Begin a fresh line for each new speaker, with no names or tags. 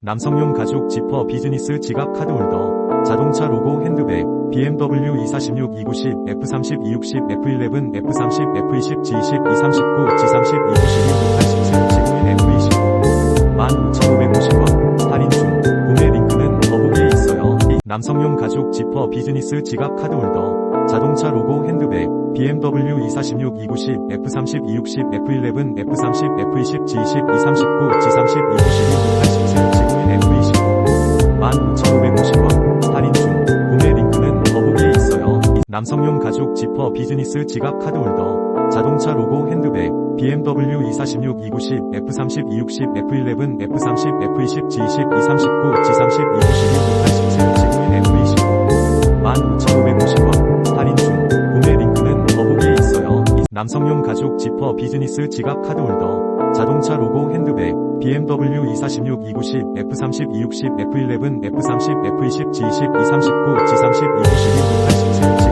남성용 가죽 지퍼 비즈니스 지갑 카드 홀더, 자동차 로고 핸드백, BMW 246 290 F30 260 F11 F30 F20 G20 239 G30 292 187 F29 15,550원. 할인 중. 구매 링크는 더보기에 있어요. 남성용 가죽 지퍼 비즈니스 지갑 카드 홀더, 자동차 로고 핸드백, BMW 246 290 F30 260 F11 F30 F20 G20 239 G30 292 187 F29 15,550원 할인 중 구매 링크는 더보기에 있어요. 남성용 가죽 지퍼 비즈니스 지갑 카드 홀더, 자동차 로고 핸드백, BMW 246 290 F30 260 F11 F30 F20 G20 239 G30 292 187 F29 15,550원 할인 중 구매 링크는 더보기에 있어요. 남성용 가죽 지퍼 비즈니스 지갑 카드 홀더, 자동차 로고 핸드백, BMW 246 290 F30 260 F11 F30 F20 G20 239 G30 292 187